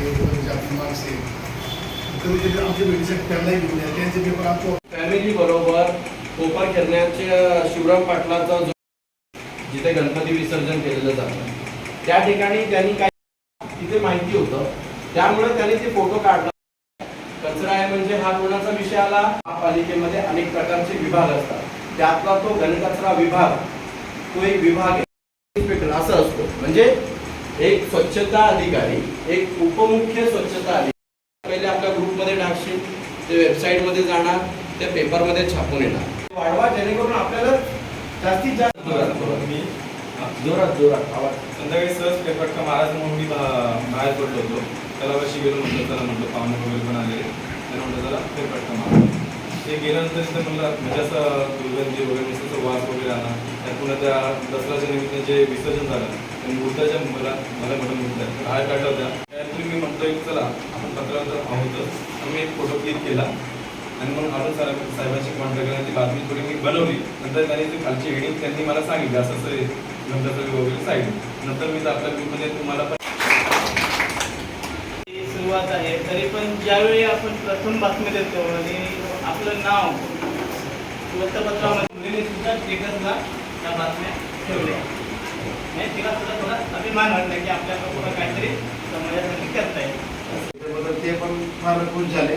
वगैरे आपली माणसे कधी आमच्या भेटीसाठी त्यांनाही घेऊन या त्यांचे पेपर आमच्या फॅमिली बरोबर कोपर खेळण्याच्या शिवराम पाटलाचा जो जिथे गणपती विसर्जन केलेलं जातं त्या ठिकाणी त्यांनी काय तिथे माहिती होतं. त्यामुळे त्यांनी ते फोटो काढला. कचरा आहे म्हणजे हा कोणाचा विषय आला? महापालिकेमध्ये अनेक प्रकारचे विभाग असतात. त्यातला तो घनकचरा विभाग तो एक विभाग इन्स्पेक्टर असं असतो. म्हणजे एक स्वच्छता अधिकारी एक उपमुख्य स्वच्छता अधिकारी. पहिले आपल्या ग्रुपमध्ये टाकशील ते वेबसाईटमध्ये जाणार त्या पेपरमध्ये छापून येणार. वाढवा जेणेकरून आपल्याला जास्तीत जास्त जोरात जोरात. मी जोरात जोरात. आवाज. संध्याकाळी सहज पेपर का महाराज म्हणून मी बाहेर पडलो होतो. त्याला कशी गेलो म्हटलं चला म्हटलं पाहुणे वगैरे पण आले त्याला म्हटलं चला पेपर का मारा ते गेल्यानंतर तिथं म्हणलं म्हणजे असं दुर्गंधी वगैरे नुसतं वास वगैरे आला. त्यात पुन्हा त्या दसऱ्याच्या निमित्ताने जे विसर्जन झालं त्या मूर्त्याच्या मला मला म्हटलं मूर्त्या बाहेर काढल्या होत्या त्यातून मी की चला आपण पत्रावर तर आहोतच. मी एक फोटो क्लिक केला. आणि मग अरुण सर साहेबांशी कॉन्टॅक्ट केला. ती बातमी थोडी मी बनवली. नंतर त्यांनी ती खालची हेडिंग त्यांनी मला सांगितली. असं असं. नंतर वगैरे सांगितलं नंतर मी आपल्या ग्रुपमध्ये तुम्हाला पण ही सुरुवात आहे. तरी पण ज्यावेळी आपण प्रथम बातमी देतो आणि आपलं नाव वृत्तपत्रामध्ये मुलीने सुद्धा स्टेटसला त्या बातम्या ठेवल्या. तिला सुद्धा थोडा अभिमान वाटला की आपल्याला काहीतरी समाजासाठी करता येईल. ते पण फार खुश झाले.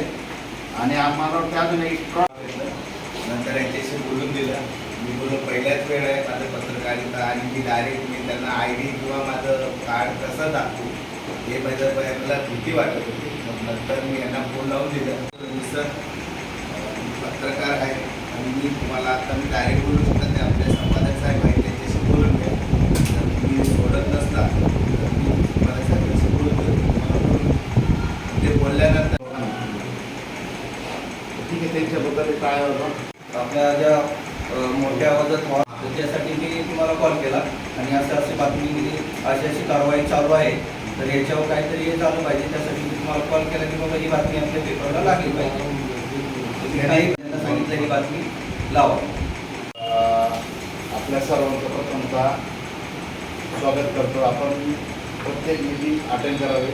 आणि आम्हाला वाटतं अजून एक नंतर यांच्याशी बोलून दिलं. मी बोललो पहिल्याच वेळ आहे माझं पत्रकारिता आणि मी डायरेक्ट मी त्यांना आय डी किंवा माझं कार्ड कसं दाखवू? हे माझ्या मला भीती वाटत होती. मग नंतर मी यांना फोन लावून दिलं. सर पत्रकार आहे आणि मी तुम्हाला आता मी डायरेक्ट बोलू शकतो ते आपल्या संपादक साहेब आहेत त्यांच्याशी बोलून घ्या जर तुम्ही सोडत नसला तर मी तुम्हाला साहेबांशी बोलून घेतो तुम्हाला बोलत नसता ते बोलल्यानंतर ठीक आहे त्यांच्याबद्दल काय होतं. आपल्या ज्या मोठ्या आवाजात हो, व्हा तर मी तुम्हाला कॉल केला. आणि असं अशी बातमी दिली. अशी अशी कारवाई चालू आहे. तर याच्यावर काहीतरी हे झालं पाहिजे. त्यासाठी मी तुम्हाला कॉल केला की बाबा ही बातमी आपल्या पेपरला लागली पाहिजे. त्यांना सांगितलं ही बातमी लावा. आपल्या सर्वांचं प्रथमता स्वागत करतो. आपण प्रत्येक मीटिंग अटेंड करावे.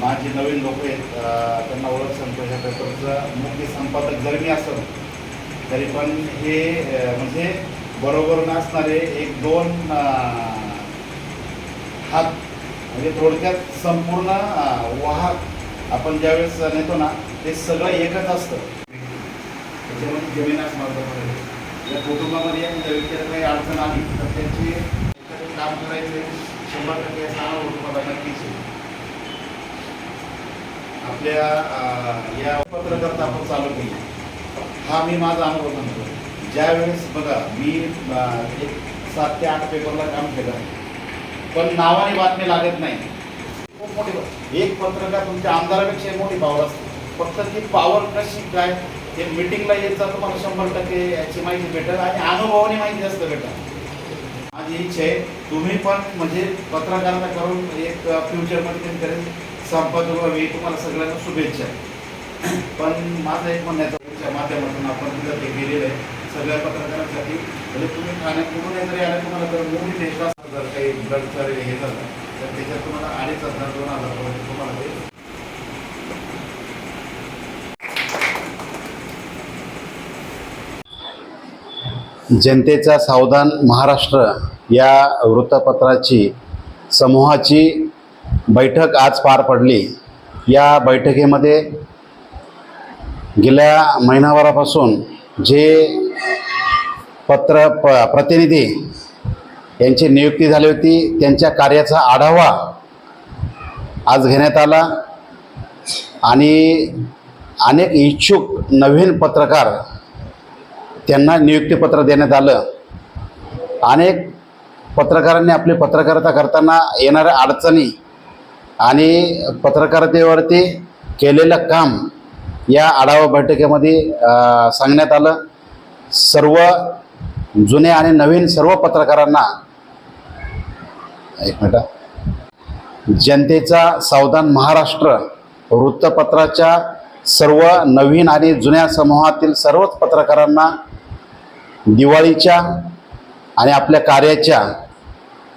माझे नवीन लोक आहेत त्यांना ओळख सांगतो. ह्या पेपरचा मुख्य संपादक जर मी असं तरी पण हे म्हणजे बरोबर नसणारे एक दोन हात म्हणजे थोडक्यात संपूर्ण वाहक आपण ज्यावेळेस नेतो ना ते सगळं एकच असतं. त्याच्यामध्ये जमीन असणार या कुटुंबामध्ये या व्यक्तीला काही अडचण आली तर त्यांची काम करायचे शंभर टक्के सांगा कुटुंबाला नक्कीच आहे. आपल्या या पत्रकर्ता आपण चालू केली. हा मी माझा अनुभव सांगतो. ज्यावेळेस बघा मी एक सात ते आठ पेपरला काम केलं. पण नावाने बातमी लागत नाही. खूप मोठी एक पत्रकार तुमच्या आमदारापेक्षा मोठी पावर असते. फक्त ती पावर कशी काय ते मिटिंगला येत तुम्हाला शंभर टक्के याची माहिती भेटेल आणि अनुभवाने माहिती जास्त भेटेल. माझी इच्छा आहे तुम्ही पण म्हणजे पत्रकारिता करून एक फ्युचरमध्ये तुम्ही करेल संपादक व्हावी तुम्हाला सगळ्यांना शुभेच्छा. पण माझं एक म्हणण्याच्या माध्यमातून आपण जर ते गेलेलं आहे सगळ्या पत्रकारांसाठी म्हणजे तुम्ही ठाण्यात कुठून जरी आला तुम्हाला जर मोठी देशात जर काही ब्लड हे झालं तर त्याच्यात तुम्हाला अडीच हजार दोन हजार तुम्हाला ते जनतेचा सावधान महाराष्ट्र या वृत्तपत्राची समूहाची बैठक आज पार पडली. या बैठकीमध्ये गेल्या महिनाभरापासून जे पत्र प प्रतिनिधी यांची नियुक्ती झाली होती त्यांच्या कार्याचा आढावा आज घेण्यात आला आणि अनेक इच्छुक नवीन पत्रकार त्यांना नियुक्तीपत्र देण्यात आलं. अनेक पत्रकारांनी आपली पत्रकारिता करताना येणाऱ्या अडचणी आणि पत्रकारितेवरती केलेलं काम या आढावा बैठकीमध्ये सांगण्यात आलं. सर्व जुने आणि नवीन सर्व पत्रकारांना एक मिनिट जनतेचा सावधान महाराष्ट्र वृत्तपत्राच्या सर्व नवीन आणि जुन्या समूहातील सर्वच पत्रकारांना दिवाळीच्या आणि आपल्या कार्याच्या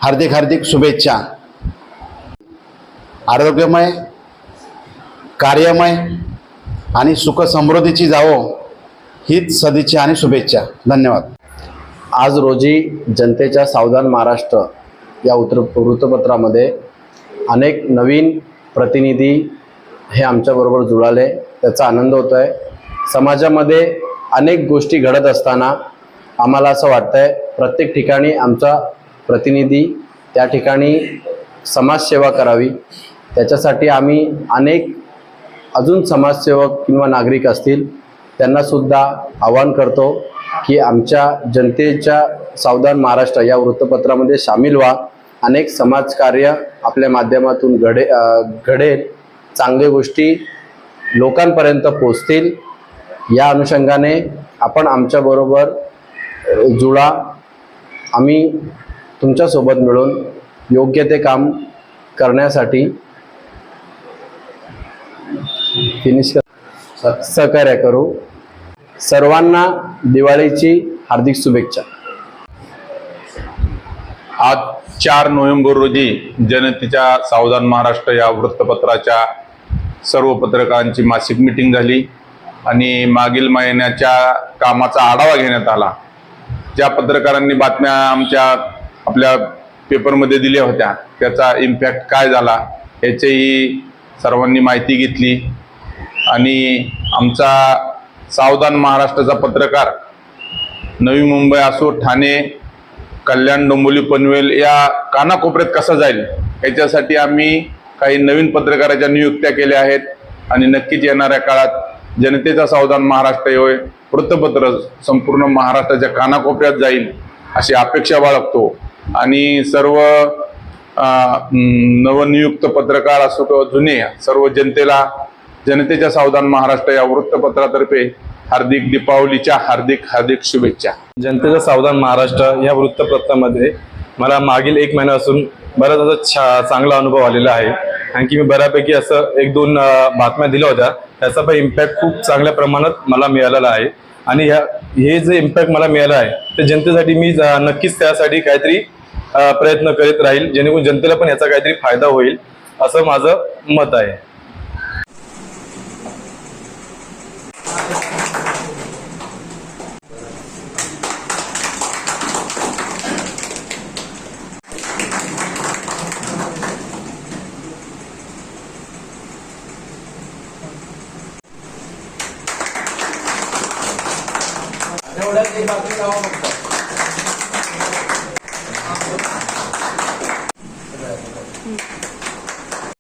हार्दिक हार्दिक शुभेच्छा. आरोग्यमय कार्यमय आणि सुखसमृद्धीची जावो हीच सदिच्छा आणि शुभेच्छा. धन्यवाद. आज रोजी जनतेच्या सावधान महाराष्ट्र या उत्तर वृत्तपत्रामध्ये अनेक नवीन प्रतिनिधी हे आमच्याबरोबर जुळाले. त्याचा आनंद होतो आहे समाजामध्ये अनेक गोष्टी घडत असताना आम्हाला असं वाटतं आहे प्रत्येक ठिकाणी आमचा प्रतिनिधी त्या ठिकाणी समाजसेवा करावी. त्याच्यासाठी आम्ही अनेक अजून समाजसेवक किंवा नागरिक असतील त्यांनासुद्धा आवाहन करतो की आमच्या जनतेच्या सावधान महाराष्ट्र या वृत्तपत्रामध्ये सामील व्हा. अनेक समाजकार्य आपल्या माध्यमातून घडे घडेल. चांगल्या गोष्टी लोकांपर्यंत पोचतील. या अनुषंगाने आपण आमच्याबरोबर जुळा. आम्ही तुमच्यासोबत मिळून योग्य ते काम करण्यासाठी फिनिश कर सहकार्य करू. सर्वांना दिवाळीची हार्दिक शुभेच्छा. आज चार नोव्हेंबर रोजी जनतेच्या सावधान महाराष्ट्र या वृत्तपत्राच्या सर्व पत्रकारांची मासिक मिटिंग झाली आणि मागील महिन्याच्या कामाचा आढावा घेण्यात आला. ज्या पत्रकारांनी बातम्या आमच्या आपल्या पेपरमध्ये दिल्या होत्या त्याचा इम्पॅक्ट काय झाला याचीही सर्वांनी माहिती घेतली. आणि आमचा सावधान महाराष्ट्राचा पत्रकार नवी मुंबई असो ठाणे कल्याण डोंबोली पनवेल या कानाकोपऱ्यात कसा जाईल याच्यासाठी आम्ही काही नवीन पत्रकाराच्या नियुक्त्या केल्या आहेत. आणि नक्कीच येणाऱ्या काळात जनतेचा सावधान महाराष्ट्र हे वृत्तपत्र संपूर्ण महाराष्ट्राच्या कानाकोपऱ्यात जाईल अशी अपेक्षा बाळगतो. आणि सर्व नवनियुक्त पत्रकार असो किंवा जुने सर्व जनतेला जनतेच्या सावधान महाराष्ट्र या वृत्तपत्रातर्फे हार्दिक दीपावलीच्या हार्दिक हार्दिक शुभेच्छा. जनतेचा सावधान महाराष्ट्र या वृत्तपत्रामध्ये मला मागील एक महिन्यापासून बराच असा छा चांगला अनुभव आलेला आहे. आणखी मी बऱ्यापैकी असं एक दोन बातम्या दिल्या होत्या. त्याचा पण इम्पॅक्ट खूप चांगल्या प्रमाणात मला मिळालेला आहे. आणि ह्या हे जे इम्पॅक्ट मला मिळालं आहे ते जनतेसाठी मी नक्कीच त्यासाठी काहीतरी प्रयत्न करीत राहील. जेणेकरून जनतेला पण याचा काहीतरी फायदा होईल असं माझं मत आहे. एवढ्याच एक बातमी लावा फक्त.